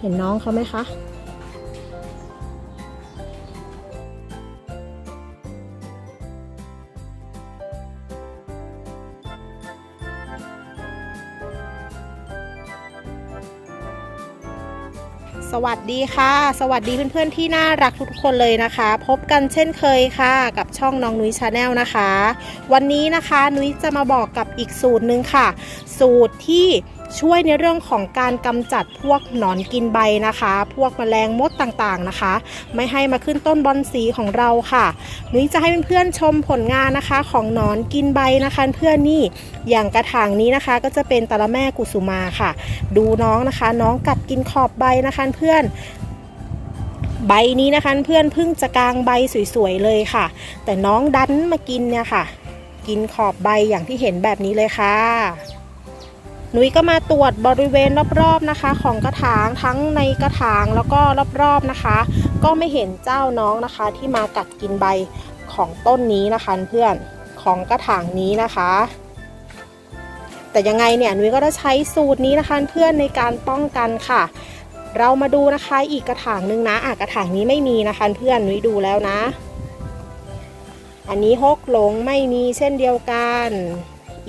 เห็นน้องเขาไหมคะสวัสดีค่ะ สวัสดีเพื่อนๆที่น่ารักทุกๆคนเลยนะคะ พบกันเช่นเคยค่ะ กับช่องน้องนุ้ยชาแนลนะคะ วันนี้นะคะนุ้ยจะมาบอกกับอีกสูตรหนึ่งค่ะ สูตรที่ ช่วยในเรื่องของการกำจัดพวกหนอนกินใบนะคะ พวกแมลงมดต่างๆนะคะ ไม่ให้มาขึ้นต้นบอนสีของเราค่ะนุ้ยจะให้เพื่อนๆชมผลงานนะคะ ของหนอนกินใบนะคะเพื่อนนี่อย่างกระถางนี้นะคะ ก็จะเป็นตะละแม่กุสุมาค่ะ ดูน้องนะคะ น้องกัดกินขอบใบนะคะเพื่อนใบนี้นะคะเพื่อนเพิ่งจะกลางใบสวยๆเลยค่ะ แต่น้องดันมากินเนี่ยค่ะ กินขอบใบอย่างที่เห็นแบบนี้เลยค่ะ หนุยก็มาตรวจบริเวณรอบๆนะคะ ของกระถางทั้งในกระถางแล้วก็รอบๆนะคะ ก็ไม่เห็นเจ้าน้องนะคะ ที่มากัดกินใบของต้นนี้นะคะเพื่อนของกระถางนี้นะคะ แต่ยังไงเนี่ยนุ้ยก็จะใช้สูตรนี้นะคะเพื่อนในการป้องกันค่ะ เรามาดูนะคะอีกกระถางหนึ่งนะอะกระถางนี้ไม่มีนะคะเพื่อนนุ้ยดูแล้วนะ อันนี้ฮกหลงไม่มีเช่นเดียวกัน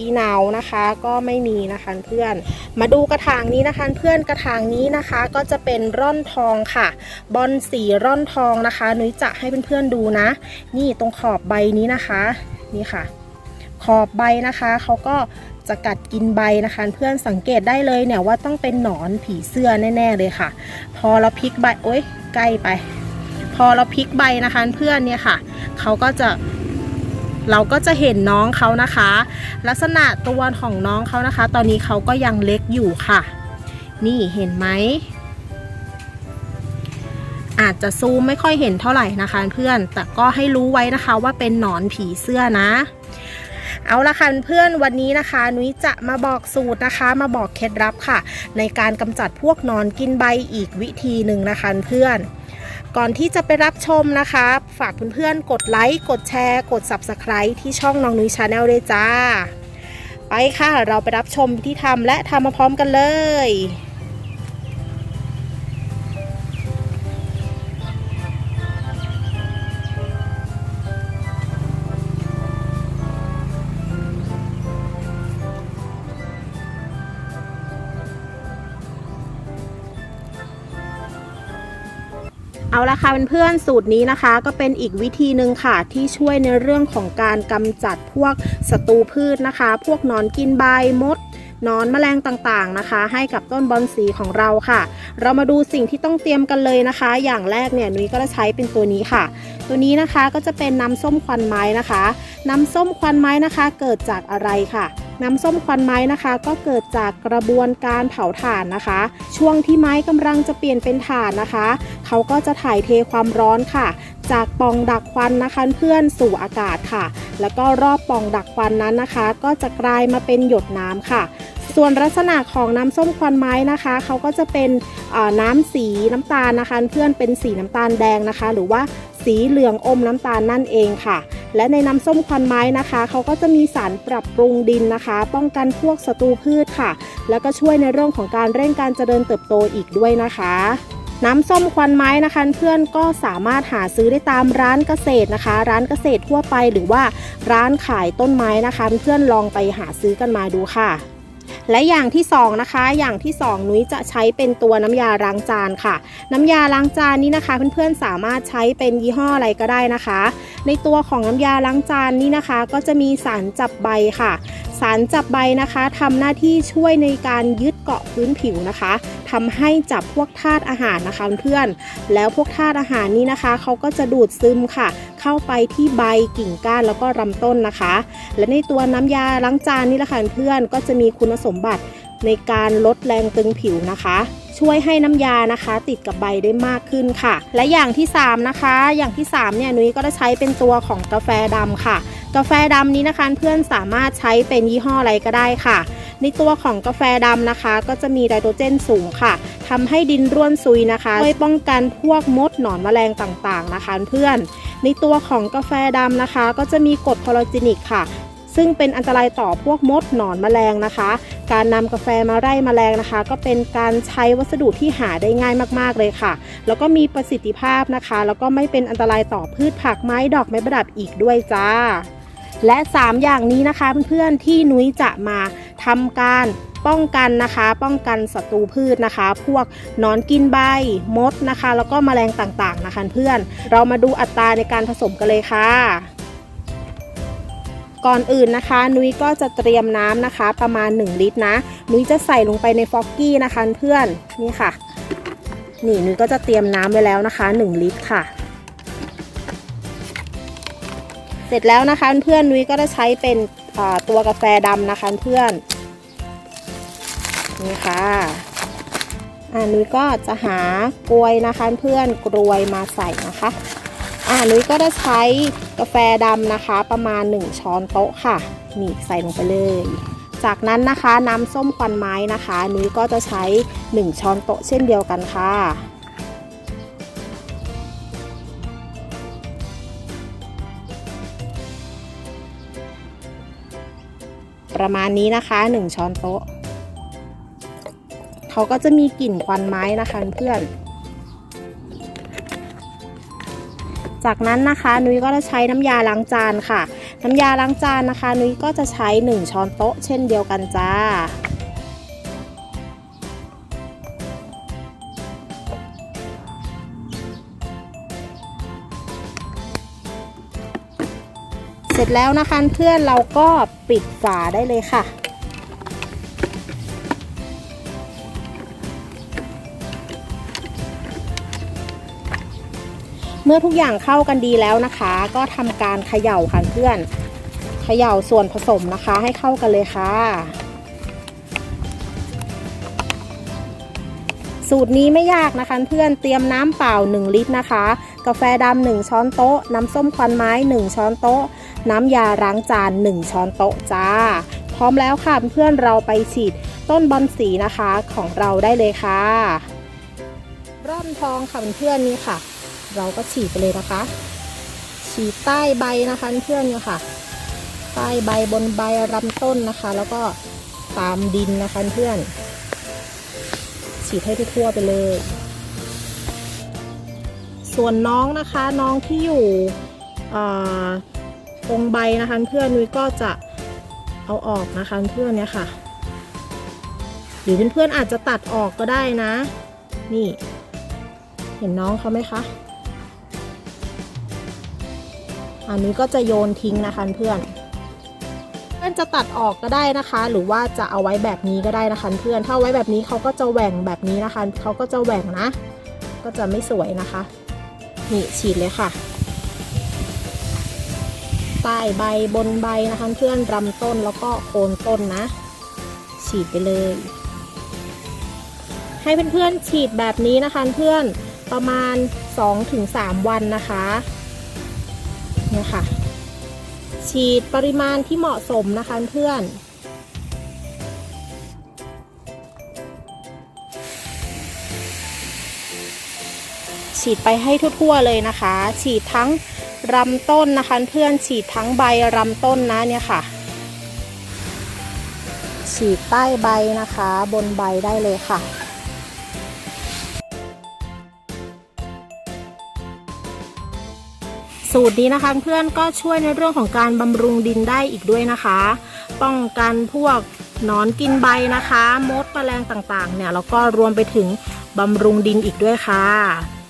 อีเหนานะคะ ก็ไม่มีนะคะเพื่อน มาดูกระถางนี้นะคะเพื่อนกระถางนี้นะคะ ก็จะเป็นร่อนทองค่ะ บอลสีร่อนทองนะคะนุ้ยจะให้เพื่อนๆดูนะ นี่ตรงขอบใบนี้นะคะนี่ค่ะ ขอบใบนะคะเขาก็จะกัดกินใบนะคะ เพื่อนสังเกตได้เลยเนี่ยว่าต้องเป็นหนอนผีเสื้อแน่ ๆ เลยค่ะ พอเราพลิกใบโอ๊ยใกล้ไป พอเราพลิกใบนะคะ เพื่อนเนี่ยค่ะเขาก็จะ เราก็จะเห็นน้องเขานะคะ ลักษณะตัวของน้องเขานะคะ ตอนนี้เขาก็ยังเล็กอยู่ค่ะ นี่เห็นไหมอาจจะซูมไม่ค่อยเห็นเท่าไหร่นะคะเพื่อน แต่ก็ให้รู้ไว้นะคะว่าเป็นหนอนผีเสื้อนะ เอาละค่ะเพื่อนวันนี้นะคะ นุ้ยจะมาบอกสูตรนะคะ มาบอกเคล็ดลับค่ะ ในการกำจัดพวกนอนกินใบอีกวิธีหนึ่งนะคะเพื่อน ก่อนที่จะไปรับชมนะคะ ฝากเพื่อนๆ กดไลค์ กดแชร์ กด Subscribe ที่ช่องน้องนุ้ยชาแนลเลยจ้า ไปค่ะ เราไปรับชมวิธีทำและทำมาพร้อมกันเลย ละค่ะเพื่อนๆสูตรนี้นะคะ ก็เป็นอีกวิธีหนึ่งค่ะ ที่ช่วยในเรื่องของการกำจัดพวกศัตรูพืชนะคะ พวกนอนกินใบมดนอนแมลงต่างๆนะคะ ให้กับต้นบอนสีของเราค่ะ เรามาดูสิ่งที่ต้องเตรียมกันเลยนะคะ อย่างแรกเนี่ยนุ้ยก็จะใช้เป็นตัวนี้ค่ะ ตัวนี้นะคะก็จะเป็นน้ำส้มควันไม้นะคะ น้ำส้มควันไม้นะคะ เกิดจากอะไรค่ะ น้ำส้มควันไม้นะคะ ก็เกิดจากกระบวนการเผาถ่านนะคะ ช่วงที่ไม้กำลังจะเปลี่ยนเป็นถ่านนะคะ เขาก็จะถ่ายเทความร้อนค่ะ จากปล่องดักควันนะคะเพื่อนสู่อากาศค่ะ แล้วก็รอบป่องดักควันนั้นนะคะ ก็จะกลายมาเป็นหยดน้ำค่ะ ส่วนลักษณะของน้ำส้มควันไม้นะคะเขาก็จะเป็นน้ำสีน้ำตาลนะคะ เพื่อนเป็นสีน้ำตาลแดงนะคะ หรือว่าสีเหลืองอมน้ำตาลนั่นเองค่ะ และในน้ำส้มควันไม้นะคะเขาก็จะมีสารปรับปรุงดินนะคะ ป้องกันพวกศัตรูพืชค่ะ แล้วก็ช่วยในเรื่องของการเร่งการเจริญเติบโตอีกด้วยนะคะ น้ำส้มควันไม้นะคะเพื่อนก็สามารถหาซื้อได้ตามร้านเกษตรนะคะ ร้านเกษตรทั่วไปหรือว่าร้านขายต้นไม้นะคะ เพื่อนลองไปหาซื้อกันมาดูค่ะและอย่างที่สองนะคะ อย่างที่สองนุ้ยจะใช้เป็นตัวน้ำยาล้างจานค่ะ น้ำยาล้างจานนี้นะคะ เพื่อนๆสามารถใช้เป็นยี่ห้ออะไรก็ได้นะคะ ในตัวของน้ำยาล้างจานนี้นะคะ ก็จะมีสารจับใบค่ะ สารจับใบนะคะทำหน้าที่ช่วยในการยึด เกาะพื้นผิวนะคะทำให้จับพวกธาตุอาหารนะคะเพื่อนแล้วพวกธาตุอาหารนี้นะคะเขาก็จะดูดซึมค่ะ เข้าไปที่ใบกิ่งก้านแล้วก็ลำต้นนะคะ และในตัวน้ำยาล้างจานนี่แหละค่ะเพื่อนก็จะมีคุณสมบัติในการลดแรงตึงผิวนะคะ ช่วยให้น้ำยานะคะ ติดกับใบได้มากขึ้นค่ะ และอย่างที่สามนะคะ อย่างที่สามเนี่ยนุ้ยก็จะใช้เป็นตัวของกาแฟดำค่ะ กาแฟดำนี้นะคะเพื่อนสามารถใช้เป็นยี่ห้ออะไรก็ได้ค่ะ ในตัวของกาแฟดำนะคะ ก็จะมีไดโตรเจนสูงค่ะทำให้ดินร่วนซุยนะคะช่วยป้องกันพวกมดหนอนแมลงต่างๆนะคะ เพื่อน ในตัวของกาแฟดำนะคะ ก็จะมีกรดคอลลาเจนิกค่ะซึ่งเป็นอันตรายต่อพวกมดหนอนแมลงนะคะ การนำกาแฟมาไล่แมลงนะคะ ก็เป็นการใช้วัสดุที่หาได้ง่ายมากๆเลยค่ะ แล้วก็มีประสิทธิภาพนะคะ แล้วก็ไม่เป็นอันตรายต่อพืชผักไม้ดอกไม้ประดับอีกด้วยจ้า และ 3 อย่างนี้นะคะเพื่อนๆที่นุ้ยจะมา ทำการป้องกันนะคะ ป้องกันศัตรูพืชนะคะ พวกนอนกินใบมดนะคะ แล้วก็แมลงต่างๆนะคะเพื่อน เรามาดูอัตราในการผสมกันเลยค่ะ ก่อนอื่นนะคะ นุ้ยก็จะเตรียมน้ำนะคะ ประมาณ 1 ลิตรนะ นุ้ยจะใส่ลงไปในฟอกกี้นะคะเพื่อน นี่ค่ะ นี่นุ้ยก็จะเตรียมน้ำไว้แล้วนะคะ 1 ลิตรค่ะ เสร็จแล้วนะคะเพื่อนนุ้ยก็จะใช้เป็นตัวกาแฟดำนะคะเพื่อน นี่ค่ะอ่านุ้ก็จะหากลวยนะคะเพื่อนกลวยมาใส่นะคะอ่านุ้ยก็จะใช้กาแฟดำนะคะประมาณ 1 ช้อนโต๊ะค่ะนี่ใส่ลงไปเลย จากนั้นนะคะน้ำส้มควันไม้นะคะนุ้ก็จะใช้ 1 ช้อนโต๊ะเช่นเดียวกันค่ะประมาณนี้นะคะ 1 ช้อนโต๊ะ เขาก็จะมีกลิ่นควันไม้นะคะเพื่อน จากนั้นนะคะนุ้ยก็จะใช้น้ำยาล้างจานค่ะ น้ำยาล้างจานนะคะ นุ้ยก็จะใช้ 1 ช้อนโต๊ะเช่นเดียวกันจ้าเสร็จแล้วนะคะเพื่อนเราก็ปิดฝาได้เลยค่ะ มื่อทุกอย่างเข้ากันดีแล้วนะคะ ก็ทำการเขย่าค่ะเพื่อนเขย่าส่วนผสมนะคะให้เข้ากันเลยค่ะ สูตรนี้ไม่ยากนะคะเพื่อนเตรียมน้ำเปล่า 1 ลิตรนะคะ กาแฟดำ1ช้อนโต๊ะ น้ำส้มควันไม้ 1 ช้อนโต๊ะ น้ำยาล้างจาน 1 ช้อนโต๊ะจ้า พร้อมแล้วค่ะเพื่อนเราไปฉีดต้นบอนสีนะคะของเราได้เลยค่ะ ร่อนทองค่ะเพื่อนนี่ค่ะ เราก็ฉีดไปเลยนะคะ ฉีดใต้ใบนะคะเพื่อนเนี่ยค่ะ ใต้ใบบนใบลำต้นนะคะ แล้วก็ตามดินนะคะเพื่อน ฉีดให้ทั่วไปเลย ส่วนน้องนะคะน้องที่อยู่อ่าตรงใบนะคะเพื่อนนุ้ยก็จะเอาออกนะคะเพื่อนเนี่ยค่ะ หรือเพื่อนๆอาจจะตัดออกก็ได้นะ นี่ เห็นน้องเขาไหมคะ อันนี้ก็จะโยนทิ้งนะคะเพื่อน เพื่อนจะตัดออกก็ได้นะคะ หรือว่าจะเอาไว้แบบนี้ก็ได้นะคะเพื่อน ถ้าไว้แบบนี้เขาก็จะแหว่งแบบนี้นะคะเขาก็จะแหว่งนะ ก็จะไม่สวยนะคะ นี่ฉีดเลยค่ะใต้ใบบนใบนะคะเพื่อนลำต้นแล้วก็โคนต้นนะ ฉีดไปเลย ให้เพื่อนๆฉีดแบบนี้นะคะเพื่อนประมาณ 2-3 วันนะคะ เนี่ยค่ะ ฉีดปริมาณที่เหมาะสมนะคะเพื่อนฉีดไปให้ทั่วๆเลยนะคะ ฉีดทั้งลำต้นนะคะเพื่อนฉีดทั้งใบลำต้นนะเนี่ยค่ะ ฉีดใต้ใบนะคะ บนใบได้เลยค่ะ สูตรนี้นะคะเพื่อนก็ช่วยในเรื่องของการบำรุงดินได้อีกด้วยนะคะ ป้องกันพวกหนอนกินใบนะคะ มดแมลงต่างๆ เนี่ยแล้วก็รวมไปถึงบำรุงดินอีกด้วยค่ะ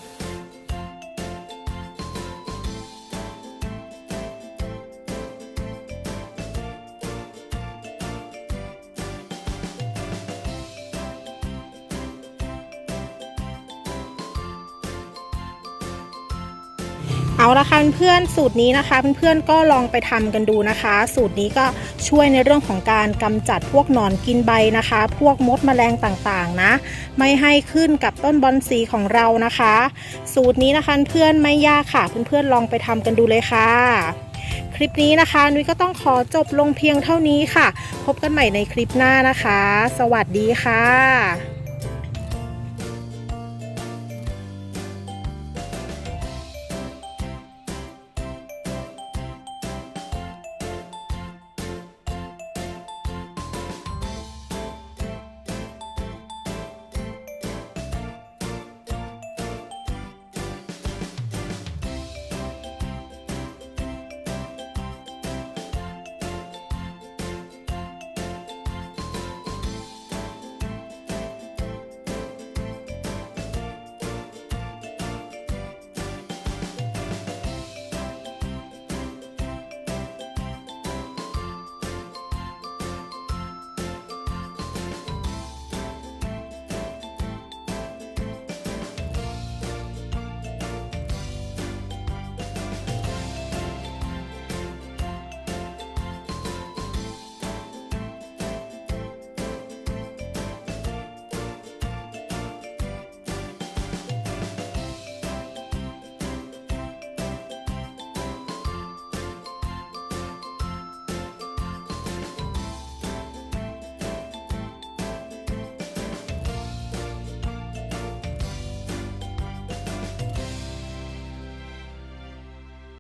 ละค่ะเพื่อนๆสูตรนี้นะคะเพื่อนๆก็ลองไปทำกันดูนะคะ สูตรนี้ก็ช่วยในเรื่องของการกำจัดพวกหนอนกินใบนะคะ พวกมดแมลงต่างๆนะ ไม่ให้ขึ้นกับต้นบอนสีของเรานะคะ สูตรนี้นะคะเพื่อนไม่ยากค่ะเพื่อนๆลองไปทำกันดูเลยค่ะคลิปนี้นะคะนุ้ยก็ต้องขอจบลงเพียงเท่านี้ค่ะ พบกันใหม่ในคลิปหน้านะคะ สวัสดีค่ะ